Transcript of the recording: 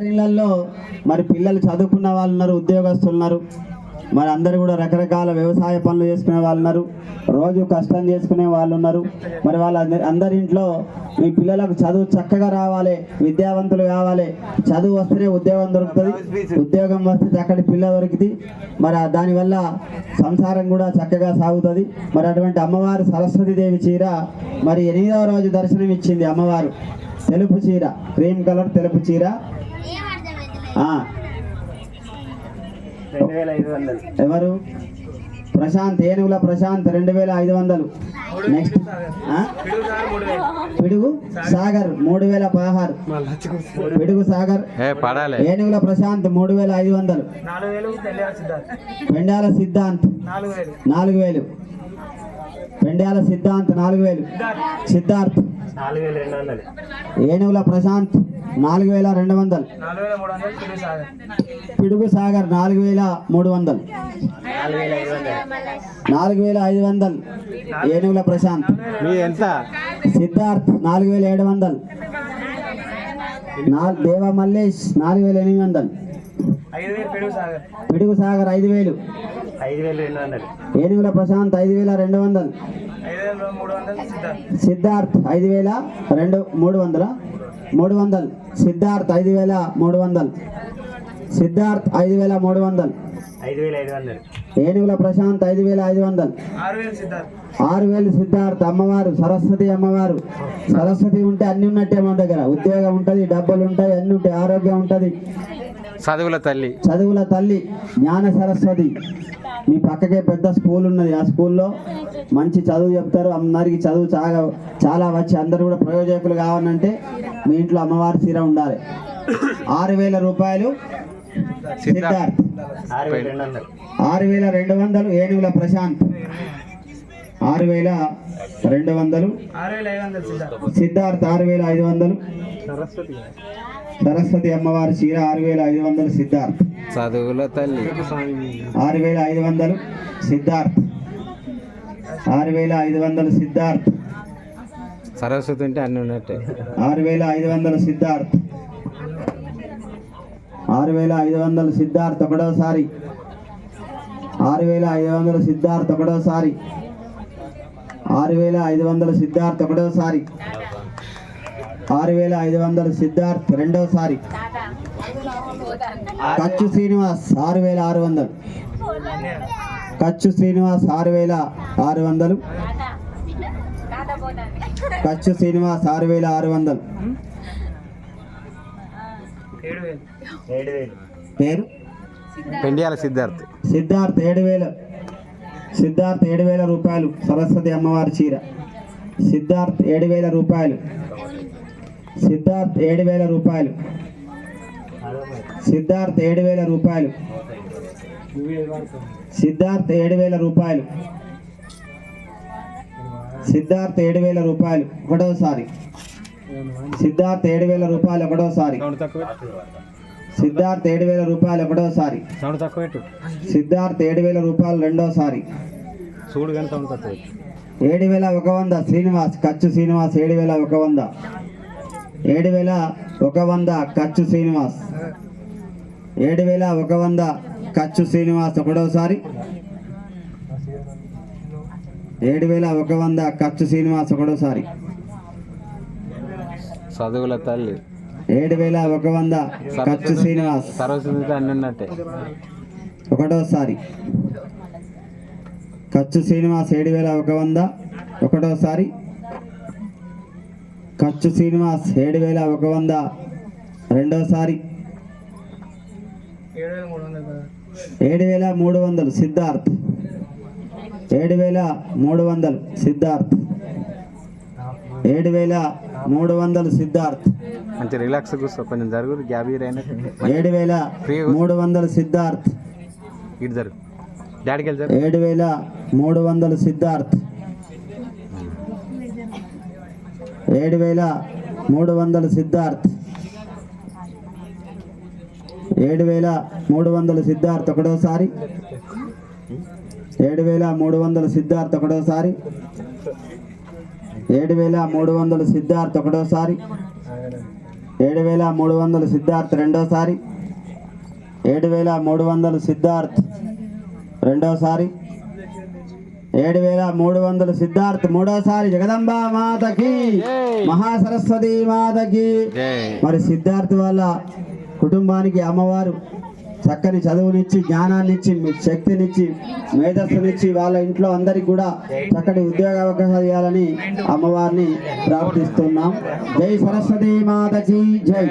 ఇళ్ళలో మరి పిల్లలు చదువుకున్న వాళ్ళు ఉన్నారు ఉద్యోగస్తులు ఉన్నారు. మరి అందరు కూడా రకరకాల వ్యవసాయ పనులు చేసుకునే వాళ్ళు ఉన్నారు. రోజు కష్టం చేసుకునే వాళ్ళు ఉన్నారు. మరి వాళ్ళ అందరి ఇంట్లో మీ పిల్లలకు చదువు చక్కగా రావాలి విద్యావంతులు కావాలి. చదువు వస్తేనే ఉద్యోగం దొరుకుతుంది. ఉద్యోగం వస్తే చక్కటి పిల్ల దొరికింది. మరి దానివల్ల సంసారం కూడా చక్కగా సాగుతుంది. మరి అటువంటి అమ్మవారు సరస్వతీదేవి చీర మరి ఎనిమిదవ రోజు దర్శనం ఇచ్చింది అమ్మవారు. తెలుపు చీర క్రీమ్ కలర్ తెలుపు చీర ఆ, రెండు వేల ఐదు వందలు ఎవరు? ప్రశాంత్ ఏనుగుల ప్రశాంత్ రెండు వేల ఐదు వందలు నెక్స్ట్? పిడుగు సాగర్ మూడు వేల. పదహారు. పిడుగు సాగర్ ఏ పడాలి. ఏనుగుల ప్రశాంత్ మూడు వేల ఐదు వందలు. పెండాల సిద్ధాంత్. నాలుగు వేలు. నాలుగు వేలు. పెండాల సిద్ధాంత్ నాలుగు వేలు. సిద్ధార్థ్. ఏనుగుల ప్రశాంత్ నాలుగు వేల రెండు వందలు. పిడుగు సాగర్. నాలుగు వేల మూడు వందలు. నాలుగు వేల ఐదు వందలు. ఏనుగుల ప్రశాంత్. సిద్ధార్థ్ నాలుగు వేల ఏడు వందలు. దేవ మల్లేష్ నాలుగు వేల ఎనిమిది వందలు. పిడుగు సాగర్. ఐదు వేలు ఏనుగుల ప్రశాంత్ ఐదు వేల రెండు వందలు. సిద్ధార్థ్. ఐదు వేల రెండు మూడు వందల? మూడు వందలు. సిద్ధార్థ్ ఐదు వేల మూడు వందలు. సిద్ధార్థ్ ఐదు వేల మూడు వందలు. ఏనుగుల ప్రశాంత్ ఐదు వేల ఐదు వందలు. ఆరు వేలు సిద్ధార్థ్. ఆరు వేలు సిద్ధార్థ్ అమ్మవారు సరస్వతి అమ్మవారు. సరస్వతి ఉంటే అన్ని ఉన్నట్టే మన దగ్గర. ఉద్యోగం ఉంటుంది డబ్బులు ఉంటాయి అన్ని ఉంటాయి ఆరోగ్యం ఉంటుంది. చదువుల తల్లి. చదువుల తల్లి జ్ఞాన సరస్వతి. మీ పక్కకే పెద్ద స్కూల్ ఉన్నది. ఆ స్కూల్లో మంచి చదువు చెప్తారు. అందరికి చదువు చాలా చాలా వచ్చి అందరు కూడా ప్రయోజకులు కావాలంటే మీ ఇంట్లో అమ్మవారి చీర ఉండాలి. ఆరు వేల రూపాయలు సిద్ధార్థ్. ఆరు వేల రెండు వందలు ఏనుగుల ప్రశాంత్. ఆరు వేల రెండు వందలు సిద్ధార్థ్ ఆరు వేల ఐదు వందలు. సరస్వతి అమ్మవారి చీర ఆరు వేల ఐదు వందలు సిద్ధార్థ్. చదువుల తల్లి. ఆరు వేల ఐదు వందలు సిద్ధార్థ్. ఆరు వేల ఐదు వందలు సిద్ధార్థ్. సరస్వతి ఉంటే అన్ని ఉన్నట్టే. ఆరు వేల ఐదు వందలు సిద్ధార్థ్. ఆరు వేల ఐదు వందలు సిద్ధార్థ్ ఒకటోసారి. ఆరు వేల ఐదు వందలు సిద్ధార్థ్ ఒకటోసారి. ఆరు వేల ఐదు వందలు సిద్ధార్థ్ ఒకటోసారి. ఆరు వేల ఐదు వందలు సిద్ధార్థ్ రెండోసారి. కచ్చు శ్రీనివాస్ ఆరు వేల ఆరు వందలు. కచ్చు శ్రీనివాస్ ఆరు వేల ఆరు వందలు. కచ్చు శ్రీనివాస్ ఆరు వేల ఆరు వందలు. పేరు? పెండియాల సిద్ధార్థ్. సిద్ధార్థ్ ఏడు వేల సిద్ధార్థ్ ఏడు వేల రూపాయలు సరస్వతి అమ్మవారి చీర. సిద్ధార్థ్ ఏడు వేల రూపాయలు. సిద్ధార్థ్ ఏడు వేల రూపాయలు. సిద్ధార్థ్ ఏడు వేల రూపాయలు. సిద్ధార్థ్ ఏడు వేల రూపాయలు. సిద్ధార్థ్ ఏడు వేల రూపాయలు. ఒకటోసారి. సిద్ధార్థ్ ఏడు వేల రూపాయలు ఒకటోసారి. సిద్ధార్థ్ ఏడు వేల రూపాయలు ఒకటోసారి. సిద్ధార్థ్ ఏడు వేల రూపాయలు రెండోసారి. ఏడు వేల ఒక వంద. శ్రీనివాస్ ఖర్చు శ్రీనివాస్ ఏడు వేల ఒక వంద. ఏడు వేల ఒక వంద ఖర్చు శ్రీనివాస్. ఏడు వేల ఒక వంద ఖర్చు శ్రీనివాస్ ఒకటోసారి. ఏడు వేల ఒక వంద ఖర్చు శ్రీనివాస్ ఒకటోసారి. చదువుల తల్లి. ఏడు వేల ఒక వంద ఖర్చు శ్రీనివాస్. సరస్వతి ఒకటోసారి. ఖర్చు శ్రీనివాస్ ఏడు వేల ఒక వంద ఒకటోసారి. ఖర్చు శ్రీనివాస్ ఏడు వేల ఒక వంద. రెండోసారి. ఏడు వేల మూడు వందలు సిద్ధార్థ్. ఏడు వేల మూడు వందలు సిద్ధార్థ్. ఏడు వేల మూడు వందలు సిద్ధార్థ్. మంచి రిలాక్స్ కూర్చో కొంచెం జరుగు ఏడు వేల మూడు వందలు సిద్ధార్థ్. ఇటు జరుగు. డాడీకి వెళ్ళి జరుగు. ఏడు వేల మూడు వందలు సిద్ధార్థ్. ఏడు వేల మూడు వందల సిద్ధార్థ్. ఏడు వేల మూడు వందల సిద్ధార్థ్ ఒకటోసారి. ఏడు వేల మూడు వందల సిద్ధార్థ్ ఒకటోసారి. ఏడు వేల మూడు వందల సిద్ధార్థ్ ఒకటోసారి. ఏడు వేల మూడు వందల సిద్ధార్థ్ రెండోసారి. ఏడు వేల మూడు వందల సిద్ధార్థ్ రెండోసారి. ఏడు వేల మూడు వందలు సిద్ధార్థ్ మూడోసారి జగదంబ మాతకి మహాసరస్వతి మాతకి. జై. మరి సిద్ధార్థ్ వాళ్ళ కుటుంబానికి అమ్మవారు చక్కని చదువునిచ్చి జ్ఞానాన్నిచ్చి శక్తినిచ్చి మేధస్సునిచ్చి వాళ్ళ ఇంట్లో అందరికి కూడా చక్కటి ఉద్యోగ అవకాశాలు ఇవ్వాలని అమ్మవారిని ప్రార్థిస్తున్నాం. జై సరస్వతి మాతకి జై.